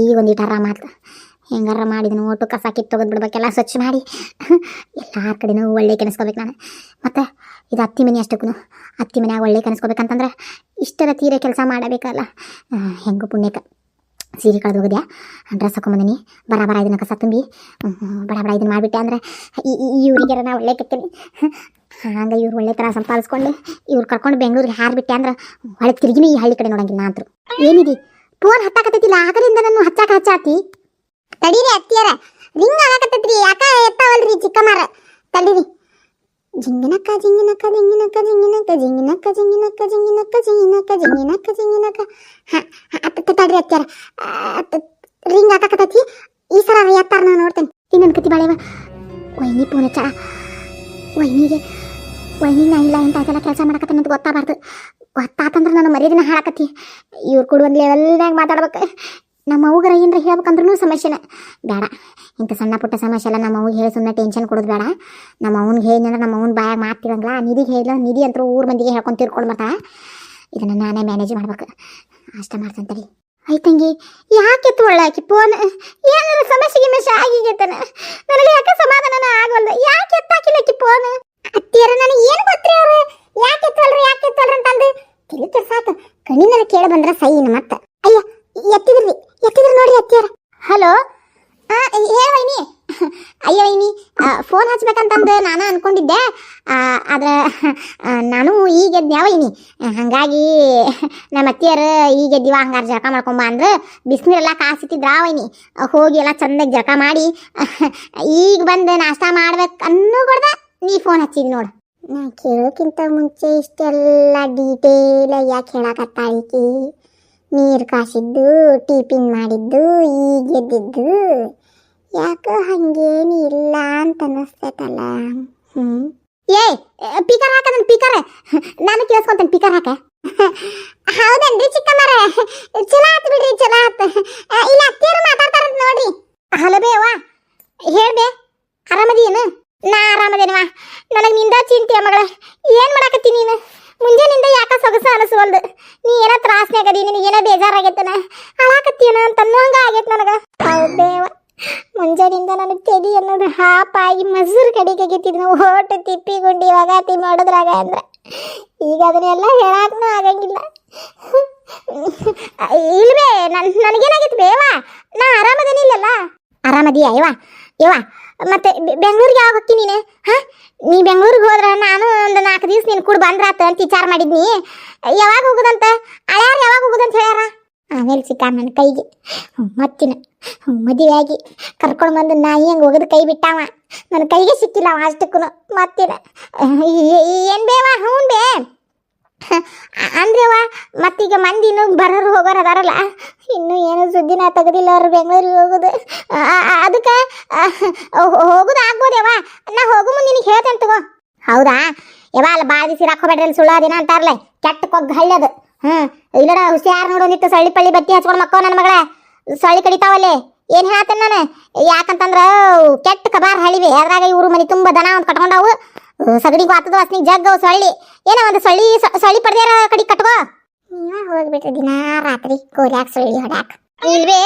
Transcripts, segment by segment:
ಈಗ ಒಂದಿಟ್ಟು ಆರಾಮ ಮಾತ್ರ ಹೆಂಗಾರ ಮಾಡಿದನು ಒಟ್ಟು ಕಸ ಕಿತ್ತು ತೊಗೊಂಡು ಬಿಡ್ಬೇಕೆಲ್ಲ ಸ್ವಚ್ಛ ಮಾಡಿ. ಎಲ್ಲ ಕಡೆನೂ ಒಳ್ಳೆ ಕೆನಸ್ಕೋಬೇಕು ನಾನು. ಮತ್ತು ಇದು ಅತ್ತಿ ಮನೆ ಅಷ್ಟಕ್ಕೂ ಅತ್ತಿ ಮನೆಯಾಗ ಒಳ್ಳೆ ಕನಸ್ಕೋಬೇಕಂತಂದ್ರೆ ಇಷ್ಟರ ತೀರೆ ಕೆಲಸ ಮಾಡಬೇಕಲ್ಲ. ಹೆಂಗು ಪುಣ್ಯಕ್ಕೆ. ಸೀರೆ ಕಳೆದು ಹೋಗಿದ್ಯಾ? ಡ್ರೆಸ್ ಹಾಕೊಂಬಂದಿನಿ. ಬರ ಬರ ಇದನ್ನ ಕಸ ತುಂಬಿ. ಬಡ ಬಡ ಇದನ್ನ ಮಾಡಿಬಿಟ್ಟೆ ಈ ಇವ್ರಿಗೆರ ನಾ ಒಳ್ಳೆ ಕೆತ್ತೀನಿ. ಹಂಗೆ ಇವ್ರು ಒಳ್ಳೆ ಥರ ಸಂಪಾದಿಸ್ಕೊಂಡು ಇವ್ರು ಕರ್ಕೊಂಡು ಬೆಂಗಳೂರಿಗೆ ಹಾರ್ಬಿಟ್ಟೆ ಅಂದ್ರೆ ಹೊಳೆ ತಿರುಗಿನೂ ಈ ಹಳ್ಳಿ ಕಡೆ ನೋಡಂಗಿಲ್ಲ ಅಂತರು ಏನಿದೆ? ಫೋನ್ ಹತ್ತಾಕತ್ತೈತಿಲ್ಲ ಕಡೆಯಿಂದ ನಾನು ಹಚ್ಚಾಕ ಹಚ್ಚಾತಿ ತಡೀರಿ ಅತ್ತಿಯರ ರಿಂಗ್ ಆಗಕತ್ತೈತ್ರಿ ಯಾಕ ಎತ್ತಾವಲ್ರಿ ಚಿಕ್ಕಮಾರ ತಡೀರಿ. ಜಿಂಗಿನಕ್ಕ ಜಿಂಗಿನಕ್ಕ ಜಿಂಗಿನಕ್ಕ ಜಿಂಗಿನಕ್ಕ ಜಿಂಗಿನಕ್ಕ ಜಿಂಗಿನಕ್ಕ ಜಿಂಗಿನಕ್ಕ ಜಿಂಗಿನಕ್ಕ ಜಿಂಗಿನಕ್ಕ ಜಿಂಗಿನಕ್ಕ. ಹ, ತಡ್ರಿ ಅತ್ಯಾರ ರಿಂಗ್ ಹಾಕಕತ್ತೈತಿ ಈ ಸಲ ಎತ್ತಾರ ನಾ ನೋಡ್ತೇನೆ. ಇನ್ನೊಂದು ಕತಿ ಬಾಳೆವ. ವೈನಿ ಫೋನ್ ಹಚ್ಚ ವೈನಿಗೆ ವೈನಿ ನಾ ಇಲ್ಲ ಅದೆಲ್ಲ ಕೆಲಸ ಮಾಡಕತ್ತೆ ಅಂತ ಗೊತ್ತಾಗಬಾರ್ದು. ಗೊತ್ತಾತಂದ್ರೆ ನಾನು ಮರ್ಯಾದಿನ ಹಾಳಾಕತಿ ಇವ್ರು ಕೂಡ ಲೆವೆಲ್ನಾಗ ಮಾತಾಡ್ಬೇಕು. ನಮ್ಮ ಅವ್ಗರ ಏನರ ಹೇಳ್ಬೇಕಂದ್ರೂ ಸಮಸ್ಯೆನೇ ಬೇಡ ಇಂಥ ಸಣ್ಣ ಪುಟ್ಟ ಸಮಸ್ಯೆ ಎಲ್ಲ ನಮ್ಮ ಅವ್ಗೆ ಹೇಳಿ ಸುಮ್ಮನೆ ಟೆನ್ಷನ್ ಕೊಡೋದು ಬೇಡ ನಮ್ಮ ಅವ್ನಿಗೆ ಹೇಳಿದ್ರೆ ನಮ್ಮ ಅವ್ನ ಬಾಯಾಗ ಮಾತಿರಂಗಿಲ್ಲ ನಿಧಿಗೆ ಹೇಳಿಲ್ಲ ನಿಧಿ ಅಂತ ಊರು ಮಂದಿಗೆ ಹೇಳ್ಕೊಂಡು ತಿರ್ಕೊಂಡು ಬರ್ತಾ ಇದನ್ನ ನಾನೇ ಮ್ಯಾನೇಜ್ ಮಾಡ್ಬೇಕು. ಅಷ್ಟೇ ಮಾಡ್ತೇನೆ ತಡಿ. ಆಯ್ತಂಗಿ ಯಾಕೆ ಒಳ್ಳಾಕಿ ಫೋನ್ ಏನಾರ ಸಮಸ್ಯೆ ಗಿಮಸ್ಯೆ ಗೆತ್ತಾನೆ ನನಗೆ ಯಾಕೆ ಸಮಾಧಾನ ಆಗವಲ್ದು. ಯಾಕೆ ಎತ್ತಾಕಿಲ್ಲಕ್ಕಿ ಫೋನ್ ಅತ್ತಿಯರ ನನಗೆ ಏನು ಗೊತ್ತ್ರಿ ಅವರು? ಯಾಕೆ ಎತ್ತಲ್ರಿ ಯಾಕೆ ಎತ್ತಲ್ರಿ ಅಂತಂದು? ತಿಳಿದ್ರೆ ಸಾಕು. ಕಣ್ಣಿನ ಕೇಳ ಬಂದ್ರ ಸೈನ್ ಮತ್ತ. ಅಯ್ಯ, ಎತ್ತಿದ್ರಿ ಎತ್ತಿದ್ರಿ ನೋಡಿ ಅತ್ತಿಯರ. ಹಲೋ? ಆ, ಹೇಳ ವೈನಿ. ಅಯ್ಯೋ ವೈನಿ ಫೋನ್ ಹಚ್ಬೇಕಂತಂದು ನಾನು ಅನ್ಕೊಂಡಿದ್ದೆ. ಆದ್ರೆ ನಾನು ಈಗ ಎದ್ನ್ಯಾ ವೈನಿ? ಹಂಗಾಗಿ ನಮ್ಮ ಅತ್ತಿಯರು ಈಗ ಎದ್ದಿವ ಹಂಗಾರ ಜಳಕ ಮಾಡ್ಕೊಂಬ ಅಂದ್ರೆ. ಬಿಸಿನೀರೆಲ್ಲ ಕಾಸಿಟ್ಟಿದ್ರ ವೈನಿ? ಹೋಗಿ ಎಲ್ಲ ಚಂದಾಗಿ ಜಳಕ ಮಾಡಿ ಈಗ ಬಂದು ನಾಷ್ಟ ಮಾಡ್ಬೇಕು ಅನ್ನೋ ಕೊಡ್ದ ನೀ ಫೋನ್ ಹಚ್ಚಿದ್ ನೋಡು. ನಾ ಕೇಳೋಕ್ಕಿಂತ ಮುಂಚೆ ಇಷ್ಟೆಲ್ಲ ಡೀಟೇಲ್ ಯಾಕೆ ಹೇಳಕತ್ತಾಳಿಕಿ? ನೀರು ಕಾಸಿದ್ದು, ಟಿಫಿನ್ ಮಾಡಿದ್ದು, ಈಗ ಯಾಕೆ ಹಂಗೇನು ಇಲ್ಲ ಅಂತ ಅನ್ನಿಸ್ತೈತಲ್ಲ ಹ್ಞೂ ಏ, ಪಿಕರ್ ಹಾಕ ನನ್ನ ಪಿಕರ್. ನಾನು ಕೇಳಿಸ್ಕೊಂತೇನೆ ಪಿಕರ್ ಹಾಕ. ಹೌದೇನ್ರಿ ಚಿಕ್ಕಮ್ಮರ? ಚಲೋ ಆತು ಬಿಡ್ರಿ, ಚಲೋ ಆತು. ಇಲ್ಲ ಅತ್ತಿಯರು ಮಾತಾಡ್ತಾರಂತ ನೋಡ್ರಿ. ಹಲೋ, ಬೇವ. ಹೇಳ್ಬೇ ಆರಾಮದೇನು ನಾ ಆರಾಮದೇನವ ನನಗೆ ನಿಂದ ಚಿಂತೆ ಮಗಳ. ಏನು ಮಾಡಕತ್ತಿ ನೀನು? ಮುಂಜಾನಿಂದ ಯಾಕ ಸೊಗಸ ಅನಿಸುವಲ್ದು? ನೀ ಏನ ತ್ರಾಸ್ನಾಗದಿ ನಿನಗೆ ಏನೋ ಬೇಜಾರಾಗೈತನ? ಅಳಾಕತ್ತೀನ ಅಂತ ಅನ್ನೋಂಗ ಆಗೈತೆ ನನಗ. ಹೌದೇವ ಮುಂಜಾನಿಂದ ನನಗೆ ತೆಡಿ ಅನ್ನೋದು ಹಾಪಾಗಿ ಮಸೂರು ಕಡೆಗೆ ಆಗಿತ್ತಿದ್ನು ಓಟು ತಿಪ್ಪಿ ಗುಂಡಿ ವಗಾತಿ ಮಾಡೋದ್ರಾಗ ಅಂದ್ರೆ. ಈಗ ಅದನ್ನೆಲ್ಲ ಹೇಳಾಕನೂ ಆಗಂಗಿಲ್ಲ. ಇಲ್ವೇ, ನನ್ ನನಗೇನಾಗಿತ್ತು ಬೇವಾ? ನಾ ಆರಾಮದೇನಿಲ್ಲಲ್ಲ. ಆರಾಮದಿಯಾ ಇವ ಇವ ಮತ್ತೆ ಬೆಂಗ್ಳೂರಿಗೆ ಯಾವಾಗ ಹೋಗ್ತೀನಿ ನೀನು? ಹಾ? ನೀ ಬೆಂಗ್ಳೂರಿಗೆ ಹೋದ್ರೆ ನಾನು ಒಂದು ನಾಲ್ಕು ದಿವಸ ನೀನು ಕೂಡ ಬಂದ್ರಾತ ಅಂತ ವಿಚಾರ ಮಾಡಿದ್ನಿ. ಯಾವಾಗ ಹೋಗುದಂತ? ಅಳ್ಯಾರ ಯಾವಾಗ ಹೋಗುದಂತ ಹೇಳ್ಯಾರ? ಆಮೇಲೆ ಸಿಕ್ಕ ನನ್ನ ಕೈಗೆ. ಮತ್ತಿನ. ಮದುವೆಯಾಗಿ ಕರ್ಕೊಂಡು ಬಂದು ನಾಯಿ ಹಂಗೆ ಹೋಗದ ಕೈ ಬಿಟ್ಟಾವ? ನನ್ನ ಕೈಗೆ ಸಿಕ್ಕಿಲ್ಲ ಅವ ಅಷ್ಟಕ್ಕೂ ಮತ್ತಿನ. ಏನು ಬೇವ ಹ್ಞೂ ಬೇ? ಅಂದ್ರವ ಮತ್ತೀಗ ಮಂದಿ ಇನ್ನೂ ಬರೋರು ಹೋಗೋರು ಅದಾರಲ್ಲ. ಇನ್ನೂ ಏನು ಸುದ್ದಿನ ತೆಗೆದಿಲ್ಲ ಅವ್ರು ಬೆಂಗಳೂರಿಗೆ ಹೋಗೋದು. ಅದಕ್ಕೆ ಹೋಗೋದು ಆಗ್ಬೋದೇವ ನಾ ಹೋಗು ಮುಂದೆ ನಿನಗೆ ಹೇಳ್ತೇನೆ ತಗೋ. ಹೌದಾ? ಯವ ಅಲ್ಲ ಭಾಳ ದಿವಸ ರಾಕೋಬೇಡ್ರಿ ಅಲ್ಲಿ ದಿನ ಅಂತಾರಲ್ಲ ಕೆಟ್ಟ ಕೊಗ್ಗ ಹಳ್ಳದು ಹ್ಞೂ ಇಲ್ಲಡ ಹುಷಾರ್ ನೋಡು ನಿತ್ತು ಸಳ್ಳಿ ಪಳ್ಳಿ ಬತ್ತಿ ಹಚ್ಕೊಂಡು ಮಕ್ಕೋ ನನ್ನ ಮಗಳ. ಸಳ್ಳಿ ಕಡಿತಾವಲ್ಲಿ ಏನು ಹೇಳ್ತೇನೆ ನಾನು? ಯಾಕಂತಂದ್ರ ಕೆಟ್ಟ ಕಬಾರ್ ಹಳಿವೆ ಅದ್ರಾಗ ಇವರು ಮನೆ ತುಂಬ ದನ ಒಂದು ಕಟ್ಕೊಂಡವು. ಸಗಡಿಗೂ ಆತದ ಅಸ್ನಿಗೆ ಜಗ್ಗವು ಸಳ್ಳಿ. ಏನೋ ಒಂದು ಸಳ್ಳಿ ಸೊಳ್ಳಿ ಪಡೆದಾರ ಕಡಿ ಕಟ್ಕೋ. ನೀವ ಹೋಗ್ಬಿಟ್ರಿ ದಿನ ರಾತ್ರಿ ಕೋಲ್ಯಾಕ ಸೊಳ್ಳಿ ಹೊಡ್ಯಾಕ. ಇಲ್ವೇ,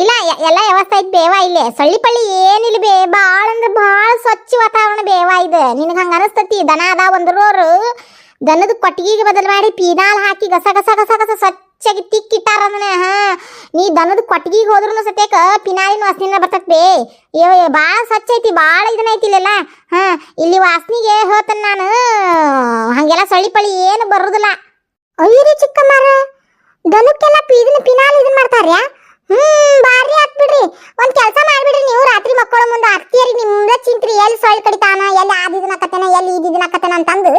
ಇಲ್ಲ ಎಲ್ಲ ವ್ಯವಸ್ಥೆ ಐತಿ ಬೇವ ಇಲ್ಲೇ. ಸೊಳ್ಳಿ ಪಳ್ಳಿ ಏನಿಲ್ಲ ಬೇ ಭಾಳ ಅಂದ್ರೆ ಭಾಳ ಸ್ವಚ್ಛ ವಾತಾವರಣ ಬೇವ ಇದು. ನಿನಗೆ ಹಂಗ ಅನಸ್ತತಿ? ದನ ಅದಾವ ಒಂದ್ರೋರು ದನದ ಕೊಟ್ಟಿಗೆಗೆ ಬದಲು ಮಾಡಿ ಪೀನಾಲ್ ಹಾಕಿ ಗಸ ಗಸ ಗಸ ಗಸ ಸ್ವಚ್ಛಾಗಿ ತಿಕ್ಕಿಟ್ಟಾರ ಅದನ್ನ ಹಾ, ನೀ ದನದ ಕೊಟ್ಟಿಗೆಗೆ ಹೋದ್ರೂ ಸತ್ಯಕ ಪಿನಾಲಿನ ವಾಸನೆ ಬರ್ತೈತಿ ಬೇ. ಏ ಭಾಳ ಸ್ವಚ್ಛ ಐತಿ ಭಾಳ ಇದನ್ನ ಐತಿ ಇಲ್ಲೆಲ್ಲ. ಹಾ, ಇಲ್ಲಿ ವಾಸನಿಗೆ ಹೇಳ್ತೇನೆ ನಾನು. ಹಂಗೆಲ್ಲ ಸೊಳ್ಳಿ ಪಳಿ ಏನು ಬರುದಿಲ್ಲ. ಅಯ್ಯರಿ ಚಿಕ್ಕಮ್ಮರ. ದನಕ್ಕೆಲ್ಲ ಇದನ್ನ ಪಿನಾಲ್ ಇದನ್ನ ಮಾಡ್ತಾರ್ಯಾ? ಹ್ಮ್ ಬಾರಿ ಆತ್ ಬಿಡ್ರಿ. ಒಂದ್ ಕೆಲಸ ಮಾಡ್ಬಿಡ್ರಿ ನೀವು ರಾತ್ರಿ ಮಕ್ಕಳ ಮುಂದೆ ಅತ್ತಿಯರಿ, ನಿಮ್ದ ಚಿಂತ್ರಿ ಎಲ್ಲಿ ಸೊಳ್ಳೆ ಕಡಿತಾನ, ಎಲ್ಲಿ ಆದಿದನ ಕತೆನ ಎಲ್ಲಿ ಇದನ್ನ ಕತೆನ ಅಂತಂದು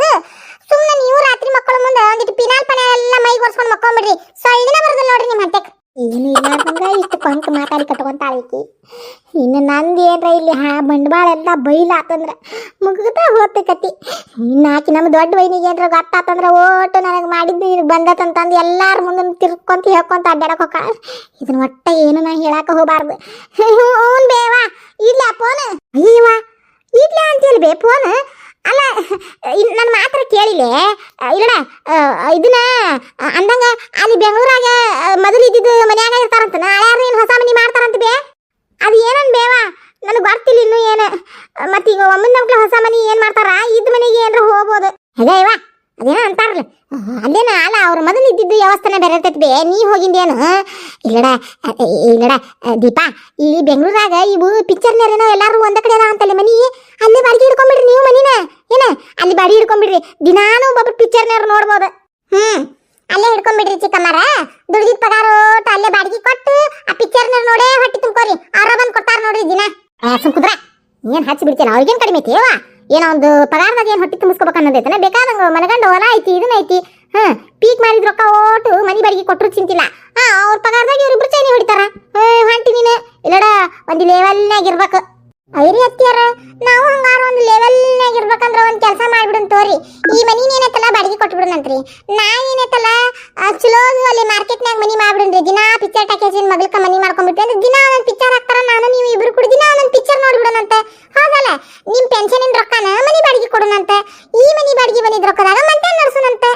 ಸುಮ್ಮನೆ ನೀವು ರಾತ್ರಿ ಮಕ್ಕಳ ಮುಂದೆ ಒಂದಿಟ್ಟು ಪಿನಾಲ್ ಪನ ಎಲ್ಲ ಮೈಗೆ ಒರ್ಸ್ಕೊಂಡು ಮಕ್ಕೊಂಬಿಡ್ರಿ. ಸೊಳ್ಳಿನ ಬರೋದಿಲ್ಲ ನೋಡ್ರಿ ನಿಮ್ಮ ಹಂತೆಕ್. ಏನು ಕೊಂಕ ಮಾತಾಡಿ ಕಟ್ಕೊಂತಾಳ ಈಕಿ ಇನ್ನು ನಂದು ಏನ್ರ ಇಲ್ಲಿ ಹಾ ಬಂಡವಾಳ ಎಲ್ಲ ಬೈಲಾತಂದ್ರ ಮುಗಿದ ಹೋತ ಕತಿ ಇನ್ನು ಆಕಿ ನಮ್ಮ ದೊಡ್ಡ ವೈನಿಗೆ ಏನ್ರ ಗೊತ್ತಾತಂದ್ರ ಓಟು ನನಗೆ ಮಾಡಿದ್ದು ನಿನಗೆ ಬಂದತಂತಂದು ಎಲ್ಲಾರ ಮುಂದೆ ತಿರ್ಕೊಂತ ಹೇಳ್ಕೊಂತ ಅಡ್ಡಾಡಕ್ ಹೋಗ ಇದನ್ನ ಒಟ್ಟ ಏನು ನಾ ಹೇಳಾಕ ಹೋಗಬಾರ್ದು. ಹ್ಞೂ ಬೇವಾ ಇಲ್ಲ ಫೋನ್ ಅಯ್ಯವಾ ಇಲ್ಲ ಅಂತೇಳಿ ಬೇ ಫೋನ್ ಅಲ್ಲ ನನ್ನ ಕೇಳಿಲೆ ಇಲ್ಲಡ ಇದನ್ನ ಅಂದಂಗ ಅಲ್ಲಿ ಬೆಂಗಳೂರಾಗ ಮೊದಲು ಇದ್ದಿದ್ದು ಮನ್ಯಾಗ ಇರ್ತಾರಂತ. ನಾಳೆ ಏನು ಹೊಸ ಮನಿ ಮಾಡ್ತಾರಂತ ಬೇ. ಅದು ಏನನ್ ಬೇವ? ನನಗೆ ಗೊತ್ತಿಲ್ಲ ಇನ್ನೂ ಏನು. ಮತ್ತೀಗ ಒಮ್ಮನ ಮಕ್ಳು ಹೊಸ ಮನಿ ಏನು ಮಾಡ್ತಾರ? ಇದ್ದ ಮನೆಗೆ ಏನ್ರ ಹೋಗ್ಬೋದು. ಅದೇ ಇವ ಅದೇನೋ ಅಂತಾರಲ್ಲ ಅಲ್ಲೇನ ಅಲ್ಲ, ಅವ್ರ ಮೊದಲು ಇದ್ದಿದ್ದು ವ್ಯವಸ್ಥೆನ ಬೇರೆ ಇರ್ತೈತಿ ನೀ ಹೋಗಿಂದೇನು ಇಲ್ಲಡ ಇಲ್ಲಡ ದೀಪಾ ಇಲ್ಲಿ ಬೆಂಗಳೂರಾಗ ಇವು ಪಿಕ್ಚರ್ನೇರೇನೋ ಎಲ್ಲರೂ ಒಂದ ಕಡೆ ಅದ ಅಂತಲ್ಲ ಮನಿ. ಅಲ್ಲೇ ಬಾಡಿಗೆ ಹಿಡ್ಕೊಂಬಿಡ್ರಿ ನೀವು ಮನಿನ. ಏನ? ಅಲ್ಲಿ ಬಾಡಿಗೆ ಹಿಡ್ಕೊಂಬಿಡ್ರಿ. ದಿನಾನು ಒಬ್ಬೊಬ್ರು ಪಿಕ್ಚರ್ನೇರು ನೋಡ್ಬೋದು. ಹ್ಮ್. ಅಲ್ಲೇ ಹಿಡ್ಕೊಂಬಿಡ್ರಿ ಚಿಕ್ಕಮ್ಮರ. ದುಡ್ದಿದ್ ಪಗಾರ ಒಟ್ಟು ಅಲ್ಲೇ ಬಾಡಿಗೆ ಕೊಟ್ಟು ಆ ಪಿಕ್ಚರ್ನೇರು ನೋಡೇ ಹೊಟ್ಟಿ ತುಂಬ್ಕೋರಿ. ಅವ್ರ ಬಂದ್ ಕೊಡ್ತಾರ ನೋಡ್ರಿ ದಿನ. ಸುಮ್ಕುದ್ರ. ಏನ್ ಹಚ್ಚಿ ಬಿಡ್ತೀರ ಅವ್ರಿಗೇನ್ ಕಡಿಮೆ ಐತಿ? ಏನೋ ಒಂದು ಪಗಾರದಾಗ ಏನ್ ಹೊಟ್ಟಿ ತುಂಬಿಸ್ಕೋಬೇಕು ಅನ್ನೋದೈತನ ಬೇಕಾದಂಗ ಮನಗಂಡ ಹೊಲ ಐತಿ, ಇದನ್ನ ಐತಿ. ಹಾ, ಪೀಕ್ ಮಾಡಿದ ರೊಕ್ಕ ಓಟು ಮನಿ ಬಾಡಿಗೆ ಕೊಟ್ಟರು ಚಿಂತಿಲ್ಲ. ಹಾ, ಅವ್ರ ಪಗಾರದಾಗ ಇವ್ರಿಬ್ರು ಚೈನಿ ಹೊಡಿತಾರ. ಹೊಂಟಿ ನೀನು. ಇಲ್ಲಡ, ಒಂದು ಲೆವೆಲ್ನಾಗ ಇರ್ಬೇಕು. ಐರಿ ಅತ್ತಿಯರ, ನಾವು ಹಂಗಾರ ಒಂದು ಲೆವೆಲ್ನಾಗ ಇರ್ಬೇಕಂದ್ರ ಒಂದ್ ಕೆಲಸ ಮಾಡ್ಬಿಡುನ್ ತೋರಿ. ಈ ಮನಿ ಏನೈತಲ್ಲ ಬಾಡಿಗೆ ಕೊಟ್ಬಿಡೋಣಂತ್ರಿ. ನಾ ಏನೈತಲ್ಲ ಚಲೋ ಅಲ್ಲಿ ಮಾರ್ಕೆಟ್ನಾಗ ಮನಿ ಮಾಡ್ಬಿಡನ್ರಿ ದಿನಾ ಪಿಕ್ಚರ್ ಟಾಕೇಜಿನ ಮಗಲ್ಕ ಮನಿ ಮಾಡ್ಕೊಂಡ್ಬಿಟ್ವಿ ಅಂದ್ರೆ ದಿನಾ ಒಂದೊಂದ್ ಪಿಕ್ಚರ್ ಹಾಕ್ತಾರ, ನಾನು ನೀವು ಇಬ್ರು ಕೂಡ ದಿನಾ ಒಂದೊಂದ್ ಪಿಕ್ಚರ್ ನೋಡ್ಬಿಡೋಣಂತೆ. ಹೌದಲ್ಲ? ನಿಮ್ಮ ಪೆನ್ಷನ್ ರೊಕ್ಕನ ಮನಿ ಬಾಡಿಗೆ ಕೊಡೋಣಂತೆ. ಈ ಮನಿ ಬಾಡಿಗೆ ಬಂದಿದ್ ರೊಕ್ಕದಾಗ ಮತ್ತೆ ನಡ್ಸೋಣಂತೆ.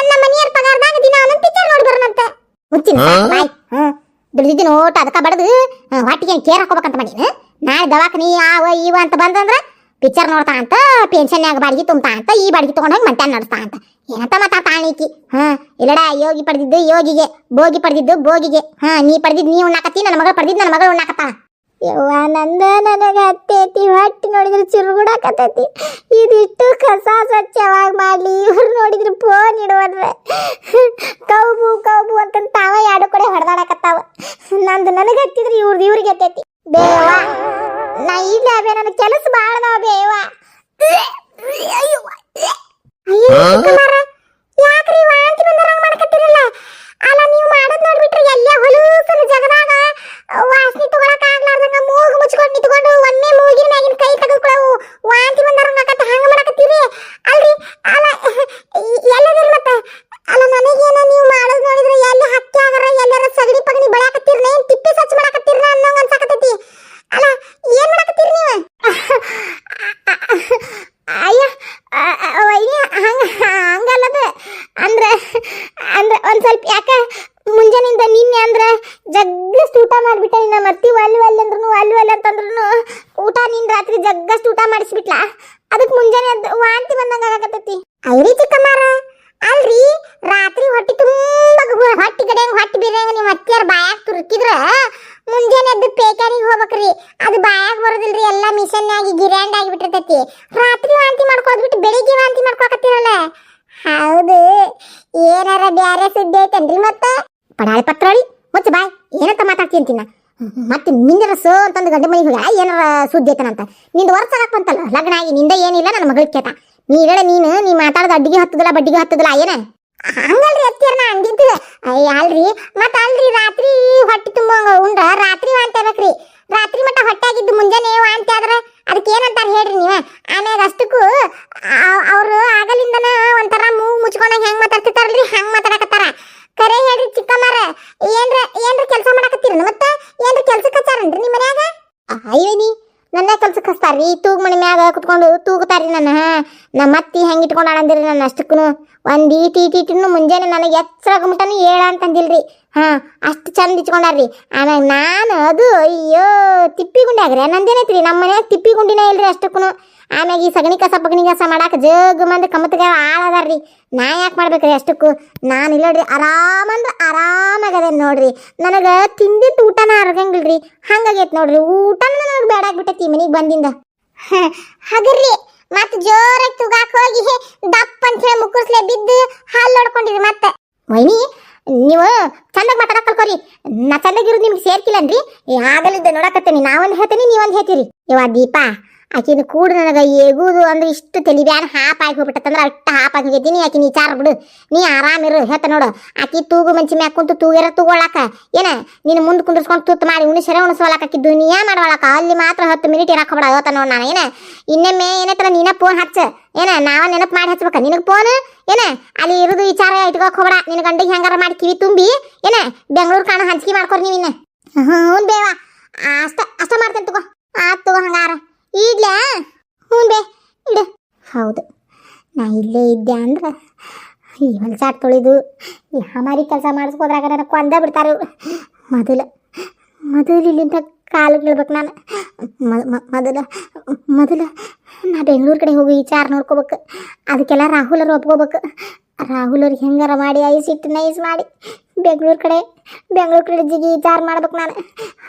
ನಮ್ಮ ಮನಿಯರ್ ಪಗಾರದಾಗ ದಿನಾ ಒಂದೊಂದ್ ಪಿಕ್ಚರ್ ನೋಡಿ ಬರೋಣಂತೆ ಮುಚ್ಚಿನ ಬಾಯ್. ಹ್ಮ್. ದುಡ್ದಿದ್ದೀನಿ ಓಟ ಅದಕ್ಕ ಬಡದು ಹೊಟ್ಟಿಗೆ ಕೇರ್ ಹಾಕೋಬೇಕಂತ ಮಾಡೀನಿ ನಾಳೆ ದವಾಖಾನಿ ಆವ ಇವ ಅಂತ ಬಂದಂದ್ರ ಪಿಕ್ಚರ್ ನೋಡ್ತಾ ಅಂತ ಪೆನ್ಷನ್ಯಾಗ ಬಾಡಿಗೆ ತುಂಬ್ತಾ ಅಂತ, ಈ ಬಾಡಿಗೆ ತೊಗೊಂಡೋಗಿ ಮಂಟ್ಯಾನ್ ನಡೆಸ್ತಾ ಅಂತ. ಏನಂತ ಮಾತಾ ಆಣಿಕಿ ಹಾ ಇಲ್ಲಡ ಯೋಗಿ ಪಡೆದಿದ್ದು ಯೋಗಿಗೆ, ಭೋಗಿ ಪಡೆದಿದ್ದು ಭೋಗಿಗೆ. ಹಾ, ನೀ ಪಡೆದಿದ್ದು ನೀ ಉಣ್ಣಾಕತ್ತಿ, ನನ್ನ ಮಗಳು ಪಡೆದಿದ್ದು ನನ್ನ ಮಗಳು ಉಣ್ಣಾಕತ್ತಾಳ. ಯವ್ವ, ನಂದ ನನಗ ಹತ್ತೈತಿ ಹೊಟ್ಟಿ ನೋಡಿದ್ರೆ ಚುರುಗುಡಾಕತ್ತೈತಿ ಇದಿಷ್ಟು ಕಸ ಸ್ವಚ್ಛವಾಗಿ ಮಾಡ್ಲಿ, ಇವ್ರು ನೋಡಿದ್ರೆ ಫೋನ್ ಇಡುವಲ್ರೆ ಕೌಬು ಕೌಬು ಅಂತ ತಾವ ಎರಡು ಕಡೆ ಹೊಡೆದಾಡಕತ್ತಾವ. ನಂದು ನನಗೆ ಹತ್ತಿದ್ರೆ ಇವ್ರದ್ದು ಇವ್ರಿಗೆ ಹತ್ತೈತಿ ಬೇವ ನಾ ಈಗಲೇ ಬೇ ನನ್ನ ಕೆಲಸ ಭಾಳ ಅದಾವ ಬೇವ ಅಯ್ಯೋ ಯಾಕ್ರಿ ವಾಂತಿ ಬಂದಂಗ್ ಮಾಡಕತ್ತಿರಲ್ಲ? ಅಲ್ಲ ನೀವು ಮಾಡೋದ್ ನೋಡ್ಬಿಟ್ರೆ ಎಲ್ಲೇ ಹೊಲೂಸಲು ಜಗದಾಗ ವಾಸನೆ ತಗೊಳಕ್ ಆಗ್ಲಾರ್ದಂಗ ಮೂಗು ಮುಚ್ಕೊಂಡು ನಿಂತ್ಕೊಂಡು ಒಮ್ಮೆ ಮೂಗಿನ ಮ್ಯಾಗಿನ ಕೈ ತೆಗೆದುಕೊಳ್ಳವು ವಾಂತಿ ಬಂದಂಗ ಹಂಗ ಮಾಡಕತ್ತೀರಿ? ಅಲ್ರಿ ಅಲ್ಲ ಎಲ್ಲದಿರಿ ಮತ್ತ ಅಲ್ಲ ನನಗೇನ ನೀವು ಮಾಡೋದ್ ನೋಡಿದ್ರೆ ಎಲ್ಲಿ ಹಕ್ಕಿ ಆಗರ ಎಲ್ಲರ ಸಗಣಿ ಪಗಣಿ ಬಳಾಕತ್ತೀರ್ನ ಏನ್ ತಿಪ್ಪಿ ಸ್ವಚ್ಛ ಮಾಡಕತ್ತೀರ್ನ ಅನ್ನೋಂಗ್ ಅನ್ಸಾಕತ್ತೈತಿ ಅಲ್ಲ ಏನ್ ಮಾಡಕತ್ತೀರಿ ನೀವು ಅಯ್ಯ ಅ- ಅ- ವೈನಿ ಹಂಗ ಹಂಗಲ್ಲದ ಅಂದ್ರ ಅಂದ್ರ ಒಂದ್ ಸ್ವಲ್ಪ ಯಾಕ ಮುಂಜಾನಿಂದ ನಿನ್ನೆ ಅಂದ್ರ ಜಗ್ಗಷ್ಟು ಊಟ ಮಾಡ್ಬಿಟ್ಟ ನಿನ್ನ ಮರ್ತಿ ಒಲ್ಲು ಒಲ್ಲೆ ಅಂದ್ರೂ ಒಲ್ಲು ಒಲ್ಲೆ ಅಂತಂದ್ರೂ ಊಟ ನಿನ್ ರಾತ್ರಿ ಜಗ್ಗಷ್ಟು ಊಟ ಮಾಡಿಸ್ಬಿಟ್ಲ ಅದಕ್ಕೆ ಮುಂಜಾನೆ ಅದ್ ವಾಂತಿ ಬಂದಂಗ ಆಗಕತ್ತೈತಿ ಐರಿ ಚಿಕ್ಕಮ್ಮಾರ ಅಲ್ರಿ ರಾತ್ರಿ ಹೊಟ್ಟಿ ತುಂಬ ಹೊಟ್ಟಿ ಕಡೆ ಹೊಟ್ಟಿ ಬಿರಿಯಂಗ ನೀವು ಹತ್ತಿಯಾರ ಬಾಯಾಗ ತುರುಕಿದ್ರ ಮುಂಜಾನೆ ಎದ್ದು ಪೇಕಾರಿಗೆ ಹೋಗ್ಬೇಕ್ರಿ ಅದು ಬಾಯಾಗ ಬರೋದಿಲ್ರಿ, ಎಲ್ಲ ಮಿಷನ್ ಆಗಿ ಗಿರ್ಯಾಂಡ್ ಆಗಿ ಬಿಟ್ಟಿರ್ತೈತಿ ರಾತ್ರಿ ವಾಂತಿ ಮಾಡ್ಕೊಳ್ಳೋದ್ ಬಿಟ್ಟು ಬೆಳಿಗ್ಗೆ ವಾಂತಿ ಮಾಡ್ಕೊಳಕತ್ತೀರಲ್ಲ? ಹೌದು, ಏನಾರ ಬ್ಯಾರೆ ಸುದ್ದಿ ಐತೇನ್ರಿ ಮತ್ತೆ? ಪಡಾಳಿ ಪತ್ರಾಳಿ, ಮುಚ್ಚ ಬಾಯ್, ಏನಂತ ಮಾತಾಡ್ತೀನಿ ಅಂತೀನ ಮತ್ತೆ ನಿಂದಿರ ಸೋ ಅಂತಂದು ಗಂಡ ಮನೆಗೆ ಹೋಗ್ಯಾ ಏನಾರ ಸುದ್ದಿ ಐತನಂತ? ನಿಂದು ವರ್ಷ ಆಗಕ್ ಬಂತಲ್ಲ, ಲಗ್ನ ಆಗಿ ನಿಂದ ಏನಿಲ್ಲ ನನ್ನ ಮಗಳಿಗೆ ಕೇತ ನೀ ಹೇಳ ನೀನು, ನೀ ಮಾತಾಡೋದು ಅಡ್ಡಿಗೆ ಹತ್ತದಲ್ಲ, ಬಡ್ಡಿಗೆ ಹತ್ತದಲ್ಲ, ಏನ? ಹಂಗಲ್ರಿ ಅತ್ತಿಯರ್, ನಾ ಅಂದಿದ್ದು. ಅಯ್ಯ ಅಲ್ರಿ, ಮತ್ತ ಅಲ್ರಿ, ರಾತ್ರಿ ಹೊಟ್ಟೆ ತುಂಬ ಉಂಡ್ರ, ರಾತ್ರಿ ವಾಂತಿ ಆಗ್ಬೇಕ್ರಿ. ರಾತ್ರಿ ಮಟ್ಟ ಹೊಟ್ಟೆ ಆಗಿದ್ದು ಮುಂಜಾನೆ ವಾಂತಿ ಆದ್ರೆ ಅದಕ್ಕೆ ಏನಂತಾರ ಹೇಳ್ರಿ ನೀವ? ಆಮೇಲೆ ಅಷ್ಟಕ್ಕೂ ಅವರು ಆಗಲಿಂದನ ಒಂಥರ ಮೂಗು ಮುಚ್ಕೊಂಡ ಹೆಂಗ್ ಮಾತಾಡ್ತಿರ್ತಾರಲ್ರಿ, ಹಂಗ್ ಮಾತಾಡಕತ್ತಾರ. ಕರೆ ಹೇಳ್ರಿ ಚಿಕ್ಕಮ್ಮರ, ಏನ್ರ ಏನ್ರ ಕೆಲಸ ಮಾಡಕತ್ತೀರ ಮತ್ತ? ಏನ್ರ ಕೆಲ್ಸಕ್ಕೆ ಹಚ್ಚಾರನ್ರಿ ನಿಮ್ಮ ಮನ್ಯಾಗ? ಅಯ್ಯೋನಿ ನನ್ನ ಕೆಲ್ಸಕ್ಕೆ ಹಚ್ತಾರ್ರಿ, ತೂಗ್ ಮನೆ ಮ್ಯಾಗ ಕುತ್ಕೊಂಡು ತೂಗುತ್ತಾರ್ರಿ ನನ್ನ. ನಮ್ಮ ಅತ್ತಿ ಹೆಂಗ್ ಇಟ್ಕೊಂಡು ನನ್ನ ಅಷ್ಟಕ್ಕೂ ಒಂದ್ ಈಟಿ ಈಟಿನು ಮುಂಜಾನೆ ನನಗೆ ಎಚ್ಚರ ಮುಟ್ಟನು ಏಳ ಅಂತಂದಿಲ್ರಿ. ಹಾ, ಅಷ್ಟು ಚಂದ ಇಚ್ಕೊಂಡಾರ್ರಿ. ಆಮ್ಯಾಗ ನಾನು ಅದು, ಅಯ್ಯೋ, ತಿಪ್ಪಿ ಗುಂಡ್ಯಾಗ್ರಿ ನಂದೇನೈತ್ರಿ ನಮ್ಮ ಮನ್ಯಾಗ ತಿಪ್ಪಿ ಗುಂಡಿನೇ ಇಲ್ರಿ ಅಷ್ಟಕ್ಕೂ ಆಮ್ಯಾಗ ಈ ಸಗಣಿ ಕಸ ಪಗಣಿ ಕಸ ಮಾಡಾಕ ಜಗ್ ಮಂದಿ ಕಮತ್ಗ ಆಳ್ ಅದಾರ್ರಿ. ನಾ ಯಾಕೆ ಮಾಡ್ಬೇಕ್ರಿ ಅಷ್ಟಕ್ಕೂ? ನಾನು ಇಲ್ಲಡ್ರಿ ಆರಾಮಂದ್ರೆ ಆರಾಮಾಗದ ನೋಡ್ರಿ. ನನಗೆ ತಿಂದಿದ್ದು ಊಟನ ಅರ್ಗಂಗಿಲ್ರಿ. ಹಂಗಾಗೈತೆ ನೋಡ್ರಿ, ಊಟನ ನನಗೆ ಬೇಡಾಗ್ಬಿಟ್ಟೈತಿ ಮನಿಗೆ ಬಂದಿಂದ. ಹಗರ್ರಿ, ಮತ್ತೆ ಜೋರಾಗಿ ತುಗಾಕ್ ಹೋಗಿ ದಪ್ಪ ಅಂತ ಹೇಳಿ ಮುಕ್ಕುಸ್ಲೆ ಬಿದ್ದು ಹಲ್ಲು ನೋಡ್ಕೊಂಡಿರಿ ಮತ್ತೆ. ವೈನಿ ನೀವು ಚಂದಾಗ ಮಾತಾಡಕ್ ಕಲ್ಕೋರಿ. ನಾ ಚಂದಾಗಿರೋದು ನಿಮ್ಗೆ ಸೇರ್ಕಿಲ್ಲನ್ರಿ ಆಗಲಿದ್ದ ನೋಡಕತ್ತೇನಿ. ನಾವೊಂದು ಹೇಳ್ತೇನೆ, ನೀವೊಂದು ಹೇಳ್ತೀರಿ. ಇವ ದೀಪಾ ಆಕಿನ ಕೂಡ ನನಗೆ ಏಗುದು ಅಂದ್ರೆ ಇಷ್ಟು ತಲಿ ಬ್ಯಾನ್ ಹಾಪ್ ಆಗಿ ಹೋಗ್ಬಿಟ್ಟಂದ್ರ ಅಷ್ಟ ಹಾಪ್ ಆಗಿ ಹೋಗೈತಿ ನೀ ಆಕಿನ ವಿಚಾರ ಬಿಡು. ನೀ ಆರಾಮಿರು ಹೇಳ್ತ ನೋಡು. ಆಕಿ ತೂಗು ಮಂಚಿ ಮ್ಯಾಗ ಕುಂತು ತೂಗ್ಯಾರ ತೂಗೊಳಕ. ಏನ? ನೀನು ಮುಂದೆ ಕುಂದ್ರಸ್ಕೊಂಡು ತುತ್ತು ಮಾಡಿ ಉಣಿಸರ ಉಣಿಸೋಳಕ ಆಕಿ ದುನಿಯಾ ಮಾಡೋಳಕ ಅಲ್ಲಿ ಮಾತ್ರ ಹತ್ತು ಮಿನಿಟ್ ಇರಾಕ ಬಿಡ ಹೇಳ್ತ ನೋಡು ನಾನು. ಏನ? ಇನ್ನೊಮ್ಮೆ ಏನೈತಲ್ಲ ನೀನ ಫೋನ್ ಹಚ್ಚ. ಏನ? ನಾವ ನೆನಪು ಮಾಡಿ ಹಚ್ಬೇಕ. ನಿನಗೆ ಫೋನ್ ಏನ? ಅಲ್ಲಿ ಇರುದು ವಿಚಾರ ಇಟ್ಕೋಕ್ ಹೋಗ್ಬೇಡ. ನಿನ್ನ ಗಂಡಿಗೆ ಹೆಂಗಾರ ಮಾಡಿ ಕಿವಿ ತುಂಬಿ. ಏನ? ಬೆಂಗಳೂರು ಕಾಣ ಹಂಚಿಕೆ ಮಾಡ್ಕೊರಿ ನೀವು ಇನ್ನ. ಹ್ಞೂ ಬೇವಾ. ಅಷ್ಟ ಅಷ್ಟ ಮಾಡ್ತೇನೆ ತಗೋ ಆತ್ ತಗೋ ಹಂಗಾರ ಇಡ್ಲಾ ಹ್ಞೂ ಬೇ ಇಡು ಹೌದು ನಾ ಇಲ್ಲೇ ಇದ್ದೆ ಅಂದ್ರೆ, ಈ ಹೊಲ್ಸಾಟ್ ತೊಳಿದು ಈ ಹಮಾರಿ ಕೆಲಸ ಮಾಡಿಸ್ಕೋದ್ರಾಗ ನನಗೆ ಕೊಂದ ಬಿಡ್ತಾರೆ. ಮೊದಲು ಮೊದಲು ಇಲ್ಲಿಂದ ಕಾಲು ಬೀಳ್ಬೇಕು ನಾನು. ಮೊದಲು ಮೊದಲು ನಾ ಬೆಂಗಳೂರು ಕಡೆ ಹೋಗಿ ವಿಚಾರ ನೋಡ್ಕೋಬೇಕು. ಅದಕ್ಕೆಲ್ಲ ರಾಹುಲರು ಒಪ್ಕೋಬೇಕು. ರಾಹುಲ್ ಅವ್ರಿಗೆ ಹೆಂಗಾರ ಮಾಡಿ ಐಸ್ ಇಟ್ಟು ನೈಸ್ ಮಾಡಿ ಬೆಂಗಳೂರು ಕಡೆ ಬೆಂಗಳೂರು ಕಡೆ ಜಿಗಿ ವಿಚಾರ ಮಾಡ್ಬೇಕು ನಾನು.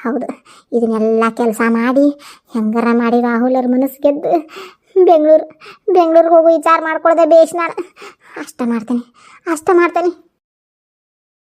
ಹೌದು, ಇದನ್ನೆಲ್ಲ ಕೆಲಸ ಮಾಡಿ ಹೆಂಗಾರ ಮಾಡಿ ರಾಹುಲರ ಮನಸ್ಸು ಗೆದ್ದು ಬೆಂಗಳೂರು ಬೆಂಗಳೂರಿಗೆ ಹೋಗೋ ವಿಚಾರ ಮಾಡ್ಕೊಳ್ದೆ ಬೇಷ್ ನಾನು. ಅಷ್ಟ ಮಾಡ್ತೇನೆ ಅಷ್ಟ ಮಾಡ್ತೇನೆ.